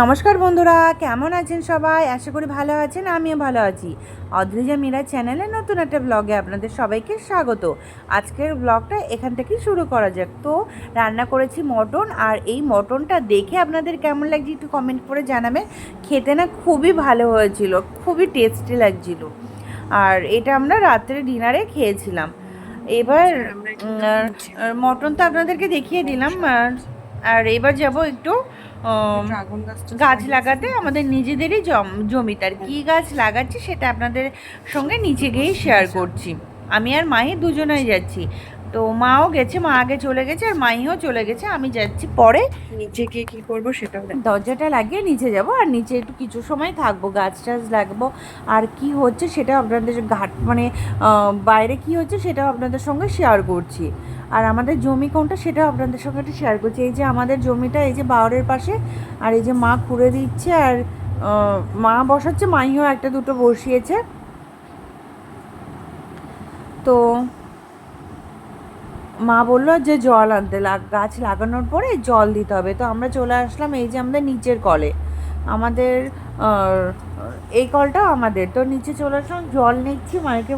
নমস্কার বন্ধুরা কেমন আছেন সবাই? আশা করি ভালো আছেন আমিও ভালো আছি। অদ্রিজা মীরা চ্যানেলে নতুন একটা ব্লগে আপনাদের সবাইকে স্বাগত। আজকের ব্লগটা এখান থেকেই শুরু করা যাক। তো রান্না করেছি মটন আর এই মটনটা দেখে আপনাদের কেমন লাগছে একটু কমেন্ট করে জানাবেন। খেতে না খুবই ভালো হয়েছিল খুবই টেস্টি লাগছিল। আর এটা আমরা রাত্রে ডিনারে খেয়েছিলাম। এবার আর মটন তো আপনাদেরকে দেখিয়ে দিলাম আর এবার যাব একটু গাছ লাগাতে আমাদের নিজেদেরই জম- জমিতে আর কী গাছ লাগাচ্ছি সেটা আপনাদের সঙ্গে নিচে গিয়েই শেয়ার করছি। আমি আর মাহি দুজনেই যাচ্ছি। তো মাও গেছে মা আগে চলে গেছে আর মাইও চলে গেছে আমি যাচ্ছি পরে। নিচে গিয়ে কি করব সেটাও দেখ। দরজাটা লাগিয়ে নিচে যাব আর নিচে একটু কিছু সময় থাকব গাছ টাছ লাগবো। আর কি হচ্ছে সেটা আপনাদের ঘাট মানে বাইরে কি হচ্ছে সেটাও আপনাদের সঙ্গে শেয়ার করছি। আর আমাদের জমি কোনটা সেটাও আপনাদের সঙ্গে একটু শেয়ার করছি। এই যে আমাদের জমিটা এই যে বাওরের পাশে আর এই যে মা খুঁড়ে দিচ্ছে আর মা বসাচ্ছে মাইও একটা দুটো বসিয়েছে। তো মা বলল যে জল আনতে গাছ লাগানোর পরে জল দিতে হবে। তো আমরা চলে আসলাম এই যে আমাদের নিচের কলে। আমাদের এই কলটাও আমাদের। তো নিচে চলে আসলাম, জল নিচ্ছি। মাইকে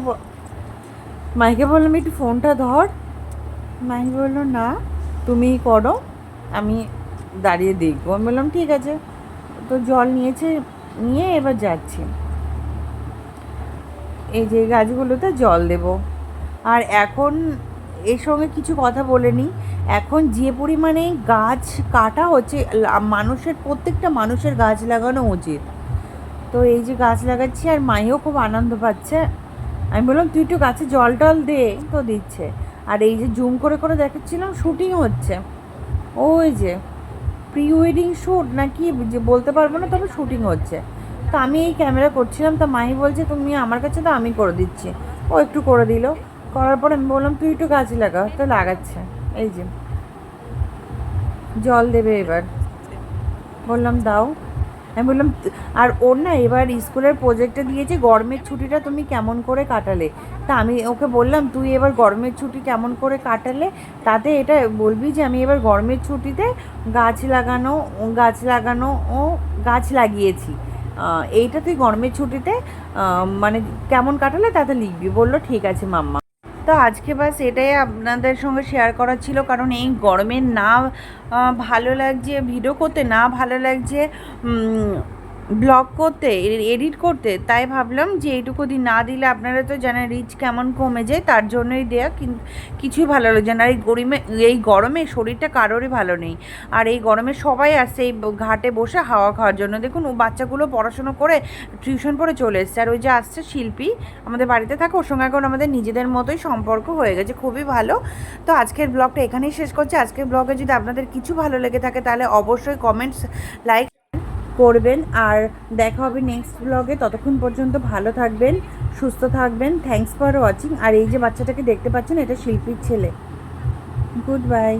মাইকে বললাম, একটু ফোনটা ধর। মাইক বলল, না, তুমিই করো, আমি দাঁড়িয়ে দেখব। আমি বললাম, ঠিক আছে। তো জল নিয়েছে, নিয়ে এবার যাচ্ছি। এই যে গাছগুলোতে জল দেব। আর এখন এর সঙ্গে কিছু কথা বলে নিই এখন যে পরিমাণে গাছ কাটা হচ্ছে মানুষের, প্রত্যেকটা মানুষের গাছ লাগানো উচিত। তো এই যে গাছ লাগাচ্ছি আর মাইও খুব আনন্দ পাচ্ছে। আমি বললাম, তুই একটু গাছে জল টল দে। তো দিচ্ছে। আর এই যে জুম করে করে দেখাচ্ছিলাম, শুটিং হচ্ছে। ওই যে প্রি ওয়েডিং শ্যুট নাকি যে বলতে পারব না, তবে শুটিং হচ্ছে। তো আমি এই ক্যামেরা করছিলাম, তা মাহি বলছে, তুমি আমার কাছে তো আমি করে দিচ্ছি। ও একটু করে দিল। করার পর আমি বললাম, তুই একটু গাছ লাগা। তো লাগাচ্ছে। এই যে। জল দেবে এবার। বললাম, দাও। আমি বললাম, আর ওর না এবার স্কুলের প্রজেক্টে দিয়েছে, গরমের ছুটিটা তুমি কেমন করে কাটালে? তা আমি ওকে বললাম, তুই এবার গরমের ছুটি কেমন করে কাটালে? তাতে এটা বলবি যে, আমি এবার গরমের ছুটিতে গাছ লাগানো গাছ লাগানো ও গাছ লাগিয়েছি। এইটা তুই গরমের ছুটিতে মানে কেমন কাটালে তাতে লিখবি। বলল, ঠিক আছে, মাম্মা। তো আজকে বাস এটাই আপনাদের সঙ্গে শেয়ার করা ছিল। কারণ এই গরমে না ভালো লাগছে, ভিডিও করতে না ভালো লাগছে ব্লগ করতে এডিট করতে, তাই ভাবলাম যে এইটুকু দিন না দিলে আপনারা তো জানেন রিচ কেমন কমে যায়, তার জন্যই দেয়া কিন্তু কিছুই ভালো লাগছে না। আর এই গরমে এই গরমে শরীরটা কারোরই ভালো নেই। আর এই গরমে সবাই আসছে এই ঘাটে বসে হাওয়া খাওয়ার জন্য। দেখুন ও বাচ্চাগুলো পড়াশুনো করে টিউশন পড়ে চলে এসছে। আর ওই যে আসছে শিল্পী, আমাদের বাড়িতে থাকে, ওর সঙ্গে এখন আমাদের নিজেদের মতোই সম্পর্ক হয়ে গেছে, খুবই ভালো। তো আজকের ব্লগটা এখানেই শেষ করছি। আজকের ব্লগে যদি আপনাদের কিছু ভালো লেগে থাকে, তাহলে অবশ্যই কমেন্টস লাইক করবেন। আর দেখা হবে নেক্সট ব্লগে ততক্ষণ পর্যন্ত ভালো থাকবেন, সুস্থ থাকবেন। থ্যাংকস ফর ওয়াচিং আর এই যে বাচ্চাটাকে দেখতে পাচ্ছেন, এটা শিল্পীর ছেলে। Good bye